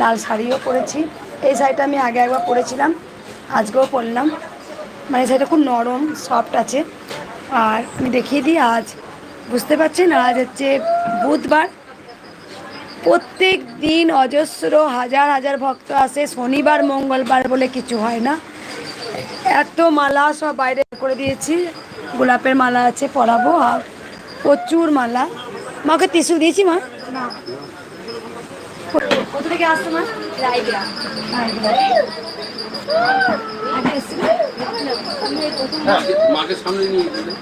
লাল শাড়িও পরেছি এই শাড়িটা আমি আগে একবার পরেছিলাম, আজকেও পরলাম। মানে শাড়িটা খুব নরম সফট আছে। আর আমি দেখিয়ে দিই, আজ বুঝতে পারছেন? আজ হচ্ছে বুধবার। প্রত্যেক দিন অজস্র হাজার হাজার ভক্ত আসে, শনিবার, মঙ্গলবার বলে কিছু হয় না। এত মালা সব বাইরে করে দিয়েছি। গোলাপের মালা আছে, পরাবো। আর প্রচুর মালা। মাকে টিসু দিয়েছি মা? কোথা থেকে আসতো আগে হ্যাঁ, মাকে সামনে নিয়ে গেলে।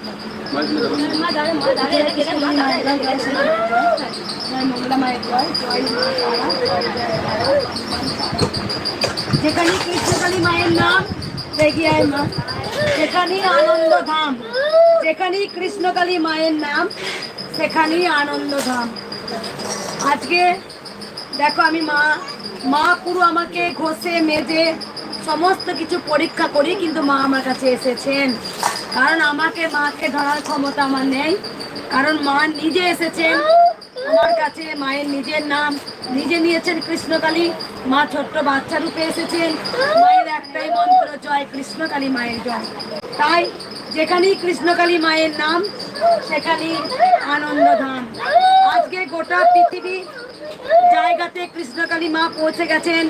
যেখানে কৃষ্ণকালী মায়ের নাম দেখিয়ায় মা। সেখানেই আনন্দ ধাম যেখানেই কৃষ্ণকালী মায়ের নাম সেখানেই আনন্দ ধাম আজকে দেখো আমি মা মা পুরো আমাকে ঘষে, মেজে, সমস্ত কিছু পরীক্ষা করি, কিন্তু মা আমার কাছে এসেছেন। কারণ আমাকে মাকে ধরার ক্ষমতা আমার নেই। কারণ মা নিজে এসেছেন আমার কাছে, মায়ের নিজের নাম। নিজে নিয়েছেন কৃষ্ণকালী। মা ছোট্ট বাচ্চা রূপে এসেছেন। মায়ের একটাই মন্ত্র, জয় কৃষ্ণকালী মায়ের জয়। তাই যেখানেই কৃষ্ণকালী মায়ের নাম, সেখানেই আনন্দধাম আজকে গোটা পৃথিবী জায়গাতে কৃষ্ণকালী মা পৌঁছে গেছেন।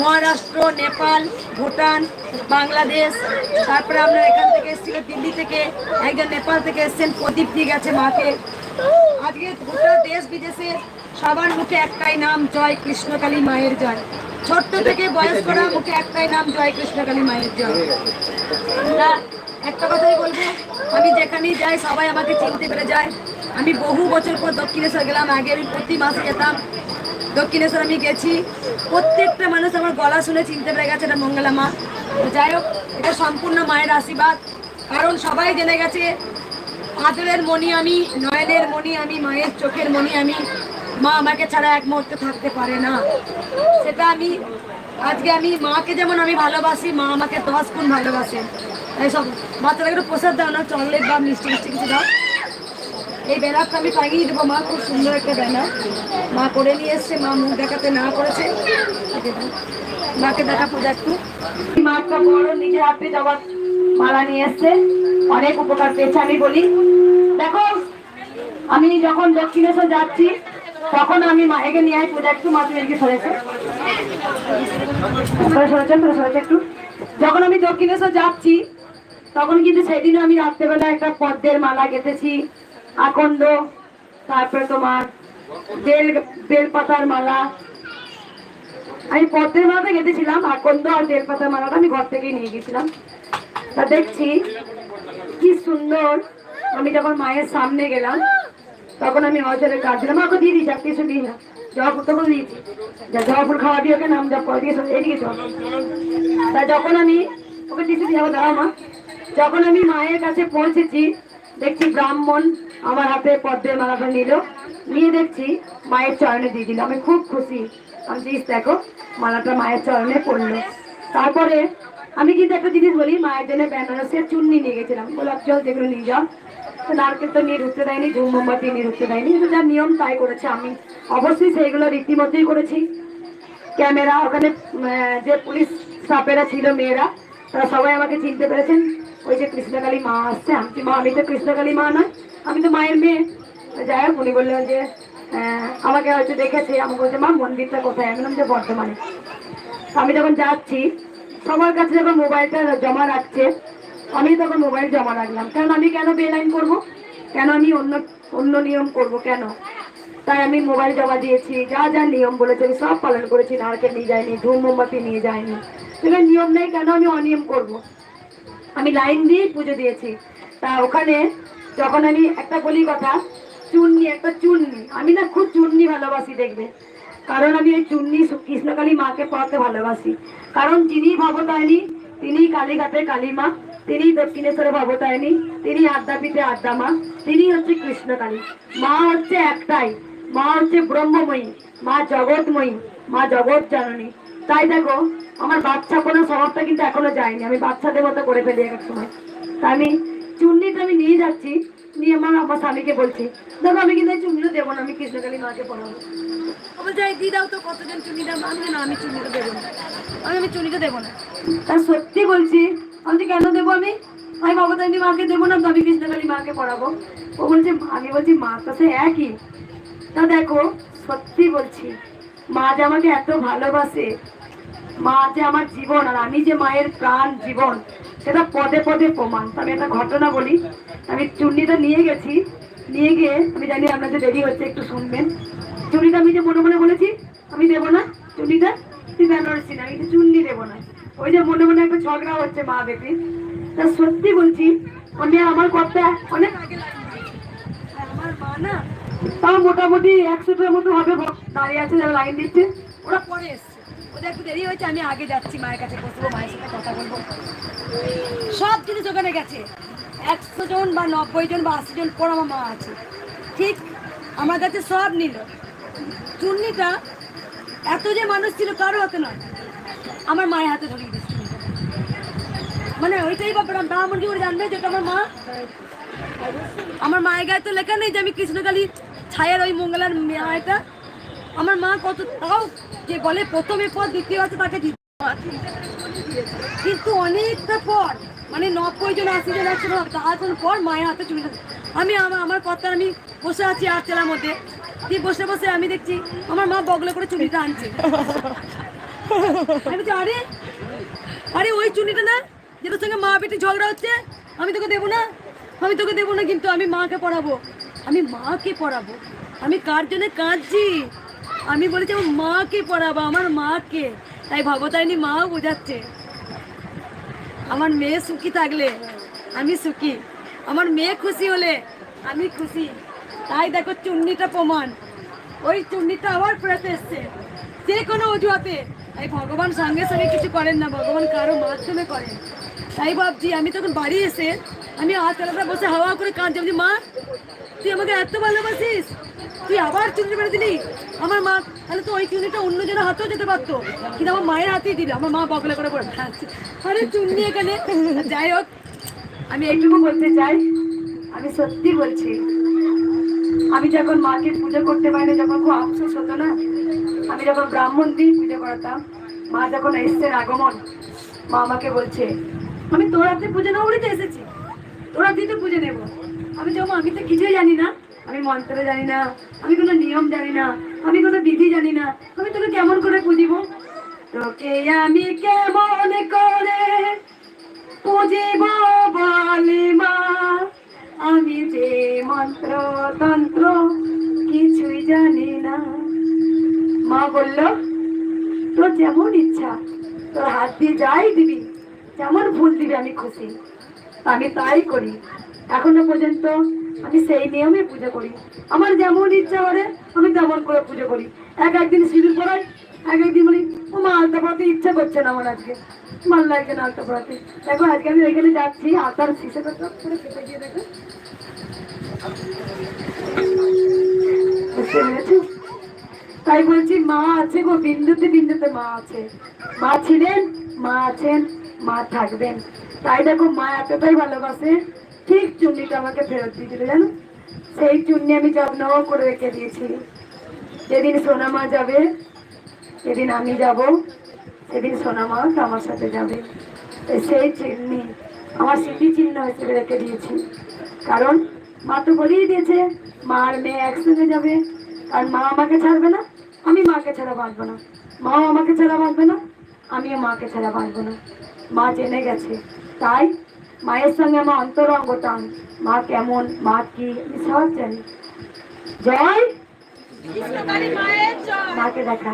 মহারাষ্ট্র, নেপাল, ভুটান, বাংলাদেশ। তারপরে আমরা এখান থেকে এসেছিল দিল্লি থেকে। একজন নেপাল থেকে এসেছেন, প্রদীপ দিয়ে গেছে মাকে। আজকে গোটা দেশ বিদেশে সবার মুখে একটাই নাম, জয় কৃষ্ণকালী মায়ের জয়। ছোট্ট থেকে বয়স্করা মুখে একটাই নাম, জয় কৃষ্ণকালী মায়ের জয়। একটা কথাই বলব, আমি যেখানেই যাই, সবাই আমাকে চিনতে পেরে যায়। আমি বহু বছর পর দক্ষিণেশ্বর গেলাম, আগে আমি প্রতি মাসে যেতাম। দক্ষিণেশ্বর আমি গেছি। প্রত্যেকটা মানুষ আমার গলা শুনে চিনতে পেরে গেছে, এটা মঙ্গলা মা। যাই হোক, এটা সম্পূর্ণ মায়ের আশীর্বাদ। কারণ সবাই জেনে গেছে, আদরের মণি আমি, নয়নের মণি আমি, মায়ের চোখের মনি আমি। মা আমাকে ছাড়া এক মুহূর্তে থাকতে পারে না। সেটা আমি, আজকে আমি মাকে যেমন আমি ভালোবাসি, মা আমাকে দশ গুণ ভালোবাসে। তাই সব বাচ্চারা একটু প্রসাদ দাও না, চকলেট বা মিষ্টি মিষ্টি কিছু দাও। এই ব্যানারটা আমি টাঙিয়ে দেবো, মা খুব সুন্দর একটা ব্যানার মা করে নিয়ে এসছে, মা মুখ দেখাতে না করেছে। মাকে দেখা পূজা একটু। মাটা বড় নিজের হাতে যাওয়ার মালা নিয়ে এসছে। অনেক উপকার পেয়েছে আমি বলি। দেখো, আমি যখন দক্ষিণেশ্বর যাচ্ছি, তখন আমি মায়েকে নিয়ে আই পূজা একটু, মা তুমি এদিকে সরেছে সরে সরেছেন সরেছে একটু। যখন আমি দক্ষিণেশ্বর যাচ্ছি, তখন কিন্তু সেদিন আমি রাত্রেবেলা একটা পদ্মের মালা গেঁথেছি। আকন্দ, তারপরে তোমার বেল, বেলপাতার মালা। আমি পদ্মের মালাটা গেঁথেছিলাম, আকন্দ আর বেলপাতার মালাটা আমি ঘর থেকেই নিয়ে গেছিলাম। তা দেখছি কি সুন্দর। আমি যখন মায়ের সামনে গেলাম, তখন আমি অজরে কাজ দিলাম। আমাকে দিয়ে দিয়েছি কিছু দিই না। তখন খাওয়া নাম তা যখন আমি ওকে যখন আমি মায়ের কাছে পৌঁছেছি, দেখছি ব্রাহ্মণ আমার হাতে পদ্মের মালাটা নিল। নিয়ে দেখছি মায়ের চরণে দিয়ে দিল। আমি খুব খুশি। আমি জিনিস দেখো, মালাটা মায়ের চরণে পড়ল। তারপরে আমি কিন্তু একটা জিনিস বলি, মায়ের জন্য বেনারসের চুন্নি নিয়ে গেছিলাম। গোলাপ জল যেগুলো নিয়ে যাও নারকেল তো নিয়ে ঢুকতে দেয়নি ধূম মোমবাতি নিয়ে ঢুকতে দেয়নি। কিন্তু যা নিয়ম, তাই করেছে আমি। অবশ্যই সেইগুলো রীতিমতোই করেছি। ক্যামেরা, ওখানে যে পুলিশ স্টাফেরা ছিল, মেয়েরা, তারা সবাই আমাকে চিনতে পেরেছেন। ওই যে কৃষ্ণকালী মা আসছে আমি মা, আমি তো কৃষ্ণকালী মা নয় আমি তো মায়ের মেয়ে। যাই হোক, উনি বললেন যে আমাকে হয়তো দেখেছে। আমাকে বলছে, মা, মন্দিরটা কোথায়? আমি যে, বর্ধমানে। আমি যখন যাচ্ছি, সবার কাছে যখন মোবাইলটা জমা রাখছে, আমি তখন মোবাইল জমা রাখলাম। কারণ আমি কেন বেলাইন করব? কেন আমি অন্য অন্য নিয়ম করব কেন? তাই আমি মোবাইল জমা দিয়েছি। যা যা নিয়ম বলেছে, আমি সব পালন করেছি। নারকেল নিয়ে যাইনি ধূম মোমবাতি নিয়ে যাইনি এবার নিয়ম নেই, কেন আমি অনিয়ম করব। আমি লাইন দিয়ে পুজো দিয়েছি। তা ওখানে যখন আমি একটা বলি কথা, চুন্নি, একটা চুন্নি, আমি না খুব চুন্নি ভালোবাসি দেখবে। কারণ আমি ওই চুন্নি কৃষ্ণকালী মাকে পড়াতে ভালোবাসি। কারণ যিনি ভবতায়নি, তিনি কালীঘাটে কালী মা তিনি দক্ষিণেশ্বরে ভবতায়নি, তিনি আদ্যাপীঠে আদ্যা মা তিনি হচ্ছে কৃষ্ণকালী। মা হচ্ছে একটাই, মা হচ্ছে ব্রহ্মময়ী, মা জগৎময়ী, মা জগৎ জননী। তাই দেখো আমার বাচ্চা কোনো স্বভাবটা কিন্তু এখনও যায়নি। আমি বাচ্চাদের মতো করে ফেলি এক সময়। তা আমি চুন্নিটা আমি নিয়ে যাচ্ছি। নিয়ে আমার আমার স্বামীকে বলছি দেখো আমি কিন্তু এই চুন্নিটা দেবো না আমি কৃষ্ণকালী মাকে পড়াবো। তো বলি, না আমি দেবো না। আমি আমি দেবো না। তা সত্যি বলছি আমি কেন দেবো আমি? আমি মাকে দেবো না তো আমি কৃষ্ণকালী মাকে ও বলছে আমি বলছি সে একই। তা দেখো সত্যি বলছি মা যে আমাকে এত ভালোবাসে মা যে আমার জীবন, আর আমি যে মায়ের প্রাণ জীবন, সেটা পদে পদে প্রমাণ। আমি একটা ঘটনা বলি। আমি চুন্নিটা নিয়ে গেছি। নিয়ে গিয়ে আমি জানি আপনাদের দেরি হচ্ছে, একটু শুনবেন। চুন্নিটা আমি যে মনে মনে বলেছি, আমি দেবো না। চুন্নিটা, তুই বেনারসি না, আমি চুন্নি দেবো না। ওই যে মনে মনে একটা ঝগড়া হচ্ছে মা বেটি তা সত্যি বলছি মানে আমার কথা অনেক আমার মা না, তাও মোটামুটি একশোটার মতো হবে, দাঁড়িয়ে আছে, যারা লাইন দিচ্ছে। ওরা পরে এসছে। ওদের একটু দেরি হয়েছে, আমি আগে যাচ্ছি, মায়ের কাছে বসবো, মায়ের সাথে কথা বলব। সব জিনিস ওখানে গেছে। একশো জন বা নব্বই জন বা আশি জন, পর আমার মা আছে। ঠিক আমার কাছে সব নিল। চুন্নিটা এত যে মানুষ ছিল, কারও হাতে নয়। আমার মায়ের হাতে ধরিয়ে দিচ্ছে মানে ওইটাই ব্যাপার ব্রাহ্মণ কি করে জানবে যেটা আমার মা? আমার মায়ের গায়ে তো লেখা নেই যে আমি কৃষ্ণকালী ছায়ার ওই মঙ্গলার মেয়েটা আমার মা কত তাও যে বলে প্রথমে পর, দ্বিতীয় আছে তাকে কিন্তু অনেকটা পর মানে নব্বই জন, আশি জন, একশো জন, তার পর মায়ের হাতে চুরি আমি আমার আমার কথা আমি বসে আছি আর আটচালার মধ্যে। দিয়ে বসে বসে আমি দেখছি, আমার মা বগলে করে চুরিটা আনছে। আমি আরে আরে ওই চুনিটা না, যেটার সঙ্গে মা বেটি ঝগড়া হচ্ছে, আমি তোকে দেবো না, আমি তোকে দেবো না, কিন্তু আমি মাকে পড়াবো আমি মাকে পড়াবো আমি কার জন্য কাঁদছি? আমি বলেছি আমার মাকে পড়াবো, আমার মাকে। তাই ভগবতারিণী মাও বোঝাচ্ছে। আমার মেয়ে সুখী থাকলে আমি সুখী। আমার মেয়ে খুশি হলে আমি খুশি। তাই দেখো চুন্নিটা প্রমাণ। ওই চুন্নিটা আবার ফেরত এসছে। যে কোনো অজুহাতে। তাই ভগবান সঙ্গে সঙ্গে কিছু করেন না, ভগবান কারও মাধ্যমে করেন। তাই ভাবছি, আমি তখন বাড়ি এসে আমি আতলাটা বসে হাওয়া করে কাঁদছি। মা, তুই আমাকে এত ভালোবাসিস? তুই আবার চুন্নি মেরে দিলি? আমার মা, তাহলে তো ওই চুন্নিটা অন্য জনের হাতেও যেতে পারতো। কিন্তু আমার মায়ের হাতেই দিল, আমার মা বগলে করে পড়ে আরে চুন্নি এখানে। যাই হোক, আমি এইটুকু বলতে চাই। আমি সত্যি বলছি, আমি যখন মাকে পুজো করতে পারি না, যখন খুব আফসোস হতো না, আমি যখন ব্রাহ্মণ দিয়ে পুজো করাতাম, মা যখন এসছেন আগমন, মা আমাকে বলছে, আমি তোর হাতে পুজো নেব বলেই তো এসেছি। তোর হাতেই তো পুজো নেব। আমি যখন আমি তো কিছুই জানি না। আমি মন্ত্র জানি না, আমি কোনো নিয়ম জানি না, আমি কোনো বিধি জানি না, আমি তোকে কেমন করে পুজিব তোকে আমি কেমন করে পুজিব বলে মা? আমি যে মন্ত্র তন্ত্র কিছুই জানি না। মা বলল, তোর যেমন ইচ্ছা, তোর হাত দিয়ে যাই দিবি, যেমন ভুল দিবি আমি খুশি। আমি তাই করি। এখনও পর্যন্ত আমি সেই নিয়মে পুজো করি। আমার যেমন ইচ্ছা করে, আমি তেমন করে পুজো করি। এক একদিন সিঁদুর পড়াই এক একদিন বলি ও মা আলতা পড়াতে ইচ্ছা করছে না আমার আজকে। ভালো লাগছে না আলতা পড়াতে দেখো, আজকে আমি ওইখানে যাচ্ছি, আলতার শিশে করতে করে কেটে গিয়ে দেখো। তাই বলছি, মা আছে গো, বিন্দুতে বিন্দুতে মা আছে। মা ছিলেন, মা আছেন, মা থাকবেন। তাই দেখো, মা এতটাই ভালোবাসে ঠিক চুন্নিটা আমাকে ফেরত দিয়েছিল জানো? সেই চুন্নি আমি যত্ন করে রেখে দিয়েছি। যেদিন সোনা মা যাবে, সেদিন আমি যাব। সেদিন সোনা মা আমার সাথে যাবে। সেই চিহ্নি, আমার স্মৃতি চিহ্ন হিসেবে রেখে দিয়েছি। কারণ মা তো বলেই দিয়েছে মা আর মেয়ে একসঙ্গে যাবে। আর মা আমাকে ছাড়বে না। আমি মাকে ছাড়া বাঁচবো না। মাও আমাকে ছাড়া বাঁচবে না। আমিও মাকে ছাড়া বাঁচবো না। মা জেনে গেছে। তাই মায়ের সঙ্গে আমার অন্তরঙ্গ টান মা কেমন মা কি? আমি সব জানি জয়। মাকে দেখা।